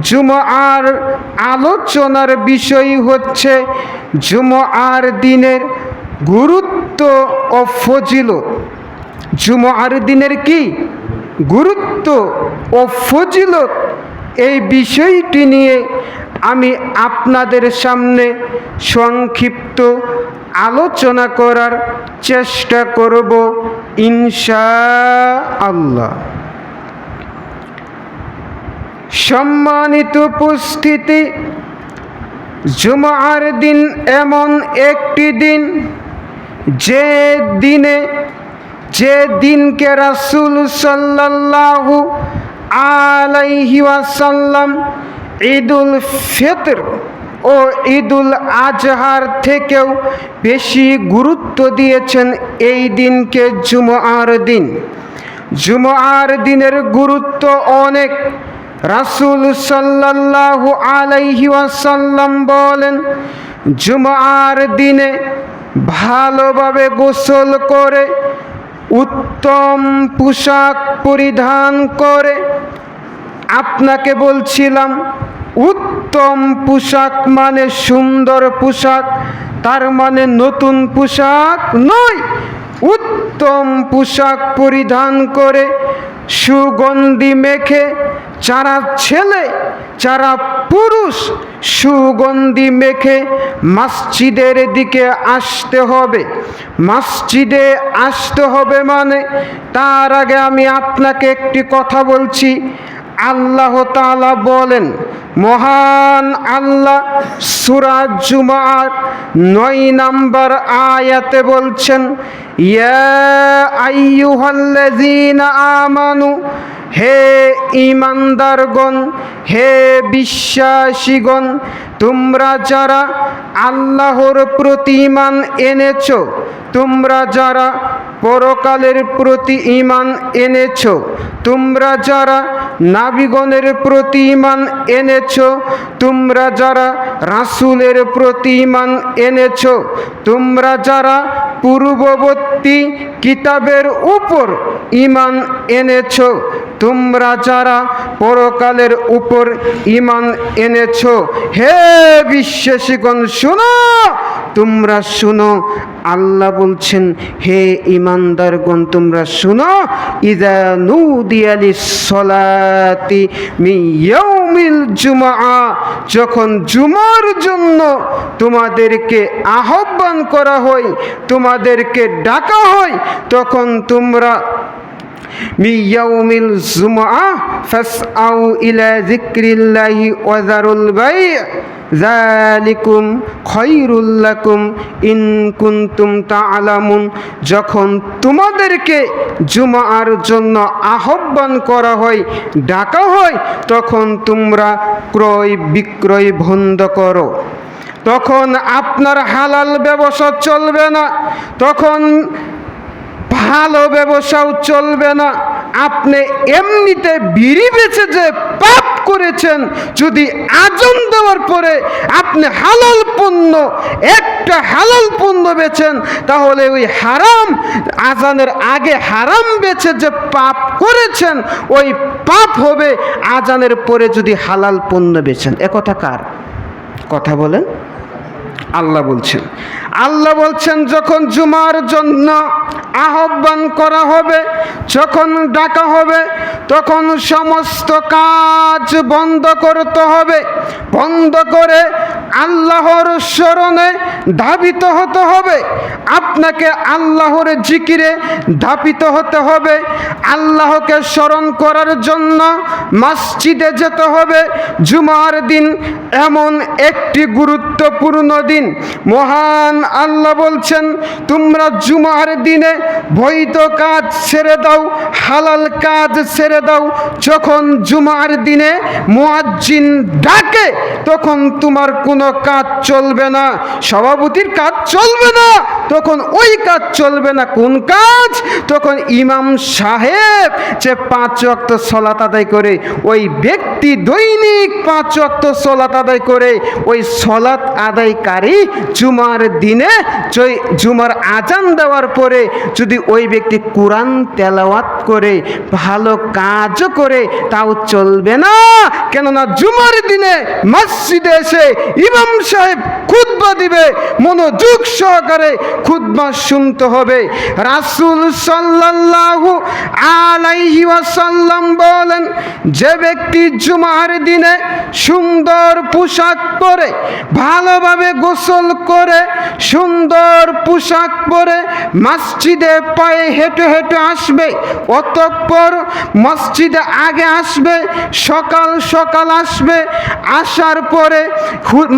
জুমআর আলোচনার বিষয় হচ্ছে জুমআর দিনের গুরুত্ব ও ফজিলত। জুমআর দিনের কি? গুরুত্ব ও ফজিলত। এই বিষয়টি নিয়ে আমি আপনাদের সামনে সংক্ষিপ্ত আলোচনা করার চেষ্টা করব ইনশা আল্লাহ সম্মানিত উপস্থিতি, জুমার দিন এমন একটি দিন যে দিনে, যে দিনকে রাসূল সাল্লাল্লাহু আলাইহি ওয়াসাল্লাম ঈদুল ফিতর ও ঈদুল আজহার থেকেও বেশি গুরুত্ব দিয়েছেন এই দিনকে জুমার দিন। জুমার দিনের গুরুত্ব অনেক। রাসূল সাল্লাল্লাহু আলাইহি ওয়াসাল্লাম বলেন, জুমার দিনে ভালোভাবে গোসল করে, উত্তম পোশাক পরিধান করে, আপনাকে বলছিলাম, উত্তম পোশাক মানে সুন্দর পোশাক, তার মানে নতুন পোশাক নয়। উত্তম পোশাক পরিধান করে সুগন্ধি মেখে যারা ছেলে, যারা পুরুষ, সুগন্ধি মেখে মসজিদের দিকে আসতে হবে। মসজিদে আসতে হবে মানে তার আগে আমি আপনাকে একটি কথা বলছি। আল্লাহ তাআলা বলেন, মহান আল্লাহ সুরাজ জুমার নয় নাম্বার আয়াতে বলছেন, ইয়া আমানু হে ইমানদারগণ হে বিশ্বাসীগণ তোমরা যারা আল্লাহর প্রতি ইমান এনেছো। তোমরা যারা পরকালের প্রতি ইমান এনেছ, তোমরা যারা নাবিগণের প্রতি ইমান এনেছ, তোমরা যারা রাসূলের প্রতি ইমান এনেছ, তোমরা যারা পূর্ববর্তী কিতাবের উপর ইমান এনেছ, তোমরা যারা পরকালের উপর ইমান এনেছ, হে বিশ্বাসীগণ শোনো, তোমরা শুনো, আল্লাহ বলছেন, হে ইমানদারগণ তোমরা শুনো, ইদা নুদিয়ালি সলাতি মিয়াউমিল জুমা যখন জুমার জন্য তোমাদেরকে আহ্বান করা হয়, তোমাদেরকে ডাকা হয়, তখন তোমরা মিয়াউমিল জুমা ফাসআউ ইলা জিক্রিল্লাহি ওয়াজারুল বাই' জালিকুম খৈরুল্লাকুম ইন কুন্তুম তালামুন যখন তোমাদেরকে জুমার জন্য আহ্বান করা হয়, ডাকা হয়, তখন তোমরা ক্রয় বিক্রয় বন্ধ করো। তখন আপনার হালাল ব্যবসা চলবে না। তখন ভালো ব্যবসাও চলবে না। আপনি এমনিতে বিড়ি বেছে যে পাপ করেছেন, যদি আজন দেওয়ার পরে আপনি হালাল পণ্য, একটা হালাল পণ্য বেছেন তাহলে ওই হারাম, আজানের আগে হারাম বেছে যে পাপ করেছেন, ওই পাপ হবে আজানের পরে যদি হালাল পণ্য বেছেন একথা কার? কথা বলেন। আল্লাহ বলছেন। আল্লাহ বলছেন, যখন জুমার জন্য আহ্বান করা হবে, যখন ডাকা হবে, তখন সমস্ত কাজ বন্ধ করতে হবে। বন্ধ করে আল্লাহর স্মরণে ধাবিত হতে হবে। আপনাকে আল্লাহর জিকিরে ধাপিত হতে হবে। আল্লাহকে স্মরণ করার জন্য মসজিদে যেতে হবে। জুমার দিন এমন একটি গুরুত্বপূর্ণ দিন। মহান আল্লাহ বলছেন, তোমরা জুমার দিনে বৈধ কাজ ছেড়ে দাও, হালাল কাজ ছেড়ে দাও। যখন জুমার দিনে মুয়াজ্জিন ডাকে, তখন তোমার কোনো কাজ চলবে না। সভাপতির কাজ চলবে না। তখন ওই কাজ চলবে না। কোন কাজ? তখন ইমাম সাহেব যে পাঁচ অক্ত সলাত আদায় করে, ওই ব্যক্তি দৈনিক পাঁচ অক্ত সলাত আদায় করে, ওই সলাত আদায়কারী জুমার দিনে জুমার আজান দেওয়ার পরে যদি ওই ব্যক্তি কোরআন তেলাওয়াত করে, ভালো কাজও করে, তাও চলবে না। কেননা জুমার দিনে মসজিদে এসে ইমাম সাহেব খুতবা দিবে, মনোযোগ সহকারে খুতবা শুনতে হবে। রাসুল সাল্লাল্লাহু আলাইহি ওয়াসাল্লাম বলেন, যে ব্যক্তি জুমার দিনে সুন্দর পোশাক পরে, ভালোভাবে গোসল করে, সুন্দর পোশাক পরে মসজিদে পায়ে হেঁটে হেঁটে আসবে, অতঃপর মসজিদে আগে আসবে, সকাল সকাল আসবে, আসার পরে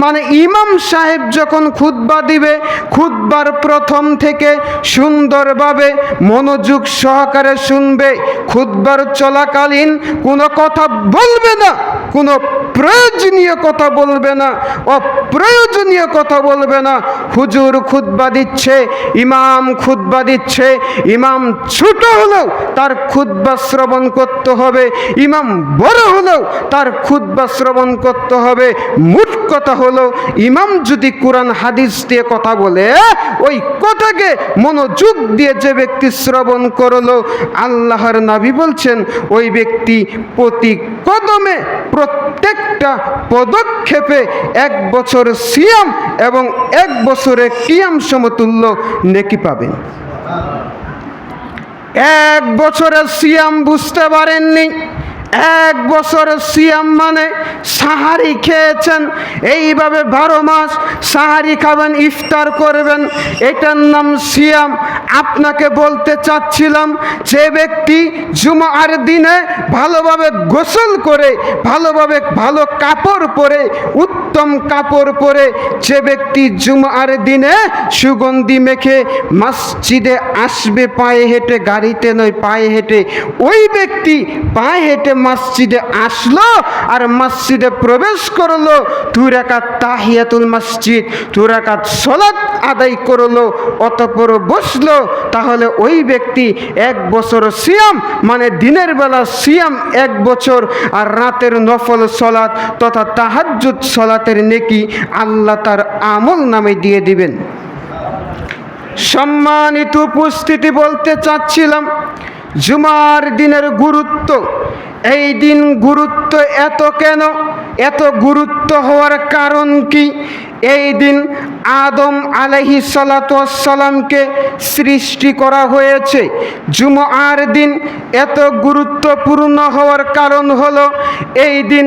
মানে ইমাম সাহেব যখন খুতবা দিবে, খুতবার প্রথম থেকে সুন্দরভাবে মনোযোগ সহকারে শুনবে খুদবার চলাকালীন কোনো কথা বলবে না। কোনো প্রয়োজনীয় কথা বলবে না, অপ্রয়োজনীয় কথা বলবে না। হুজুর খুতবা দিচ্ছে, ইমাম খুতবা দিচ্ছে, ইমাম ছোট হলেও তার খুতবা শ্রবণ করতে হবে, ইমাম বড় হলেও তার খুতবা শ্রবণ করতে হবে। মোট কথা হলো, ইমাম যদি কোরআন, হাদিস দিয়ে কথা বলে, ওই কথাকে মনোযোগ দিয়ে যে ব্যক্তি শ্রবণ করল, আল্লাহর নাবি বলছেন, ওই ব্যক্তি প্রতি কদমে প্রত্যেকটা পদক্ষেপে এক বছর সিয়াম এবং এক বছরে কিয়াম সমতুল্য নেকি পাবেন। এক বছরের সিয়াম বুঝতে পারেননি। এক বছরের সিয়াম মানে সাহারি খেয়েছেন। এইভাবে বারো মাস সাহারি খাবেন, ইফতার করবেন। এটার নাম সিয়াম। আপনাকে বলতে চাচ্ছিলাম যে ব্যক্তি জুমার দিনে ভালোভাবে গোসল করে, ভালোভাবে ভালো কাপড় পরে, উত্তম কাপড় পরে যে ব্যক্তি জুমার দিনে সুগন্ধি মেখে মসজিদে আসবে, পায়ে হেঁটে, গাড়িতে নয়, পায়ে হেঁটে, ওই ব্যক্তি পায়ে হেঁটে মসজিদে আসলো আর মসজিদে প্রবেশ করল। তুরাকাত তাহিয়াতুল মসজিদ তুরাকাত সলাৎ আদায় করল, অতপর বসল। তাহলে ওই ব্যক্তি এক বছর সিয়াম মানে দিনের বেলা সিয়াম এক বছর আর রাতের নফল সলাৎ তথা তাহাজ্জুদ সলাতের নেকি আল্লাহ তার আমল নামে দিয়ে দিবেন। সম্মানিত উপস্থিতি বলতে চাচ্ছিলাম, জুমার দিনের গুরুত্ব এই দিন গুরুত্ব এত কেন? এত গুরুত্ব হওয়ার কারণ কি? এই দিন আদম আলহি সালাতামকে সৃষ্টি করা হয়েছে। জুমার দিন এত গুরুত্বপূর্ণ হওয়ার কারণ হলো, এই দিন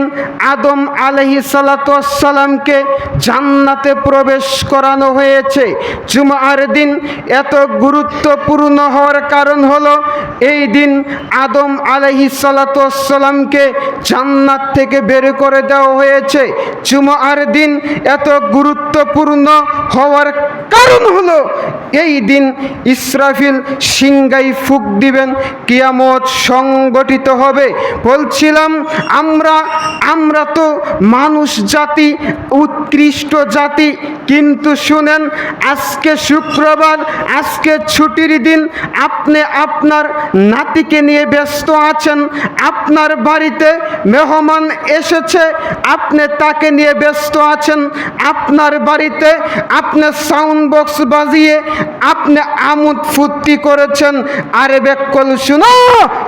আদম আলহি সালাতামকে জান্নাতে প্রবেশ করানো হয়েছে। জুমার দিন এত গুরুত্বপূর্ণ হওয়ার কারণ হলো, এই দিন আদম আলহি সালাতামকে জান্নাত থেকে বের করে দেওয়া হয়েছে। জুমার দিন এত গুরুত্বপূর্ণ হওয়ার কারণ হলো এই দিন ইসরাফিল সিংগাই ফুক দিবেন, কিয়ামত সংগঠিত হবে। বলছিলাম, আমরা আমরা তো মানুষ জাতি, উৎকৃষ্ট জাতি, কিন্তু শুনেন, আজকে শুক্রবার, আজকে ছুটির দিন, আপনি আপনার নাতিকে নিয়ে ব্যস্ত আছেন, আপনার বাড়িতে মেহমান এসেছে, আপনি তাকে নিয়ে ব্যস্ত আছেন, আপনার বাড়িতে আপনি সাউন্ড বক্স বাজিয়ে আপনি আমোদ ফুর্তি করেছেন আরে বেকল শুনো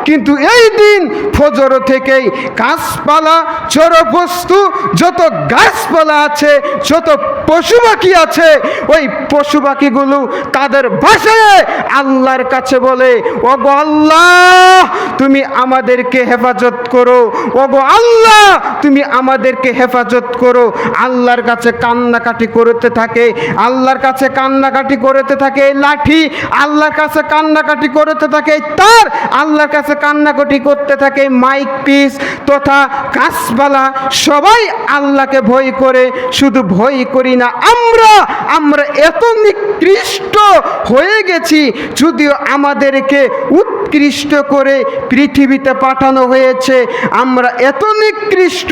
কিন্তু এই দিন ফজর থেকেই গাছপালা চরবস্তু যত গাছপালা আছে, যত পশু পাখি আছে, ওই পশু পাখিগুলো তাদের ভাষায় আল্লাহর কাছে বলে ও গো আল্লাহ, তুমি আমাদেরকে হেফাজত করো। ও গো আল্লাহ, তুমি আমাদেরকে হেফাজত করো। আল্লাহর কাছে কান্নাকাটি করতে থাকে, আল্লাহর কাছে কান্নাকাটি করতে থাকে লাঠি, আল্লাহর কাছে কান্নাকাটি করতে থাকে তার, আল্লাহর কাছে কান্নাকাটি করতে থাকে মাইক পিস তথা কাঁচবালা, সবাই আল্লাহকে ভয় করে, শুধু ভয় করি না, আমরা আমরা এত নিকৃষ্ট হয়ে গেছি, যদিও আমাদেরকে উৎ উৎকৃষ্ট করে পৃথিবীতে পাঠানো হয়েছে। আমরা এত নিকৃষ্ট,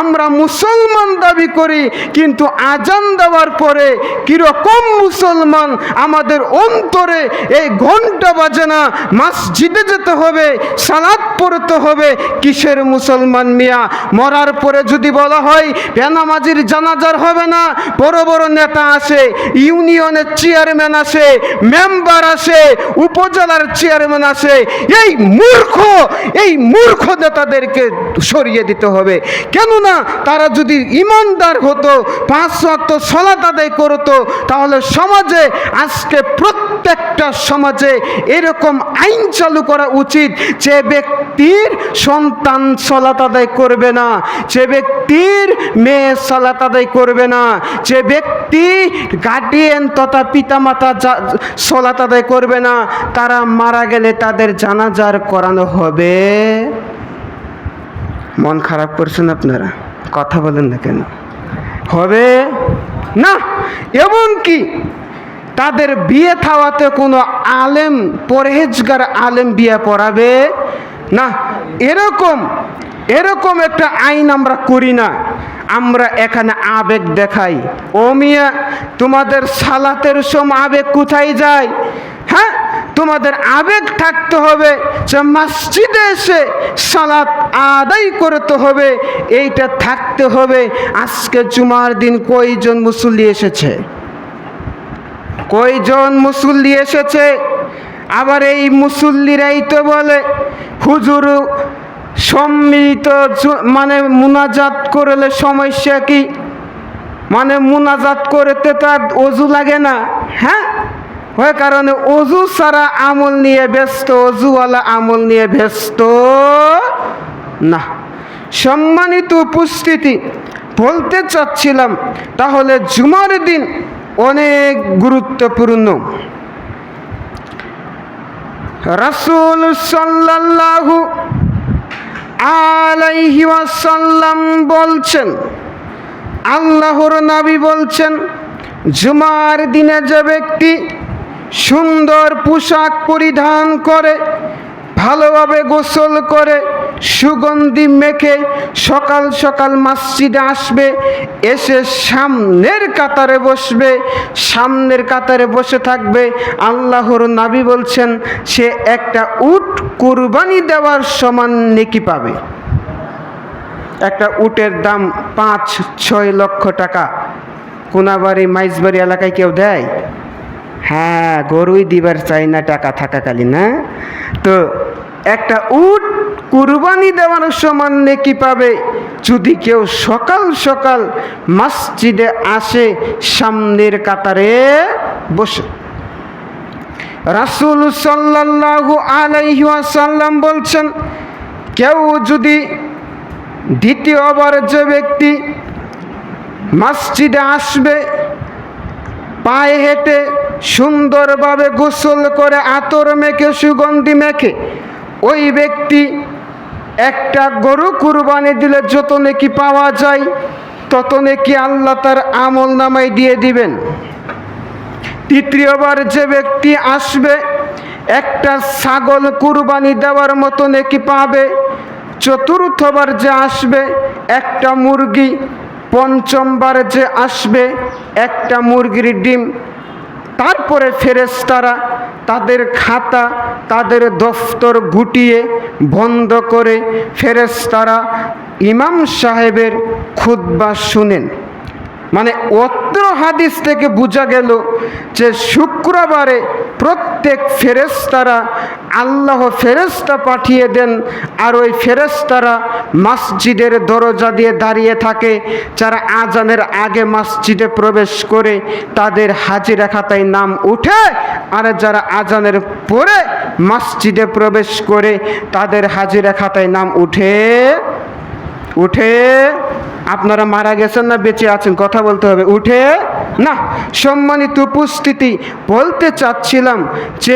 আমরা মুসলমান দাবি করি, কিন্তু আজান দেওয়ার পরে কীরকম মুসলমান আমাদের অন্তরে এই ঘণ্টা বাজে না, মসজিদে যেতে হবে সালাদ পড়তে হবে, কিসের মুসলমান মিয়া? মরার পরে যদি বলা হয়, বেনামাজির জানাজার হবে না, বড় বড় নেতা আসে, ইউনিয়নের চেয়ারম্যান আসে, মেম্বার আসে, উপজেলার চেয়ারম্যান আসে এই মূর্খ এই মূর্খ নেতাদেরকে সরিয়ে দিতে হবে। কেননা তারা যদি ইমানদার হতো, পাঁচ সত্য সলাত আদায় করতো, তাহলে সমাজে আজকে প্রত্যেকটা সমাজে এরকম আইন চালু করা উচিত যে ব্যক্তির সন্তান সলাত আদায় করবে না। যে ব্যক্তির মেয়ে সলাত আদায় করবে না। যে ব্যক্তি গার্ডিয়ান তথা পিতামাতা সলাত আদায় করবে না, তারা মারা গেলে তাদের জানাজার করানো হবে। মন খারাপ করছেন আপনারা? কথা বলেন না কেন? হবে না। এমনকি তাদের বিয়ে থাওয়াতে কোনো আলেম, পরহেজগার আলেম বিয়ে পড়াবে? না, এরকম এরকম একটা আইন আমরা করি না। আমরা এখানে আবেগ দেখাই। ও মিয়া, তোমাদের সালাতের সময় আবেগ কোথায় যায়? হ্যাঁ তোমাদের আবেগ থাকতে হবে যে মসজিদে এসে সালাত আদায় করতে হবে। এইটা থাকতে হবে। আজকে জুমার দিন কয়জন মুসল্লি এসেছে? কয়জন মুসল্লি এসেছে? আবার এই মুসল্লিরাই তো বলে, হুজুর, সম্মিলিত মানে মুনাজাত করলে সমস্যা কি? মানে মুনাজাত করতে তো আর অজু লাগে না হ্যাঁ? ওই কারণে অজু ছাড়া আমল নিয়ে ব্যস্ত, অজুওয়ালা আমল নিয়ে ব্যস্ত না। সম্মানিত উপস্থিতি, বলতে চাচ্ছিলাম, তাহলে জুমার দিন অনেক গুরুত্বপূর্ণ। রাসূল সাল্লাল্লাহু আলাইহি ওয়াসাল্লাম বলছেন, আল্লাহর নবী বলছেন, জুমার দিনে যে ব্যক্তি সুন্দর পোশাক পরিধান করে, ভালোভাবে গোসল করে সুগন্ধি মেখে সকাল সকাল মসজিদে আসবে, এসে সামনের কাতারে বসবে, সামনের কাতারে বসে থাকবে। আল্লাহর নাবি বলছেন, সে একটা উট কুরবানি দেওয়ার সমান নেকি পাবে। একটা উটের দাম পাঁচ, ছয় লক্ষ টাকা। কোনাবাড়ি, মাইজবাড়ি এলাকায় কেউ দেয়? হ্যাঁ গরুই দিবার চাই না, টাকা থাকাকালীন না তো একটা উট কুরবানি দেওয়ার সমান নেকি পাবে। যদি কেউ সকাল সকাল মসজিদে আসে, সামনের কাতারে বসে। রাসূল সাল্লাল্লাহু আলাইহি ওয়াসাল্লাম বলছেন, কেউ যদি দ্বিতীয়বার যে ব্যক্তি মসজিদে আসবে, পায়ে হেঁটে সুন্দরভাবে গোসল করে আতর মেখে, সুগন্ধি মেখে, ওই ব্যক্তি একটা গরু কুরবানি দিলে যত নাকি পাওয়া যায় তত নাকি আল্লাহ তার আমল নামাই দিয়ে দিবেন। তৃতীয়বার যে ব্যক্তি আসবে, একটা ছাগল কুরবানি দেওয়ার মতো নাকি পাবে? চতুর্থবার যে আসবে, একটা মুরগি। পঞ্চমবার যে আসবে, একটা মুরগির ডিম। তারপরে ফেরেশতারা তাদের খাতা তাদের দফতর গুটিয়ে বন্ধ করে ফেরেস্তারা ইমাম সাহেবের খুদ্া শুনেন। মানে অত্র হাদিস থেকে বোঝা গেল যে শুক্রবারে প্রত্যেক ফেরেস্তারা আল্লাহ ফেরেস্তা পাঠিয়ে দেন আর ওই ফেরেস্তারা মসজিদের দরজা দিয়ে দাঁড়িয়ে থাকে। যারা আজানের আগে মসজিদে প্রবেশ করে তাদের হাজিরা খাতায় নাম উঠে আর যারা আজানের পরে মসজিদে প্রবেশ করে তাদের হাজিরা খাতায় নাম উঠে উঠে আপনারা মারা গেছেন না, বেঁচে আছেন, কথা বলতে হবে। উঠে, না, সম্মানিত উপস্থিতি, বলতে চাচ্ছিলাম যে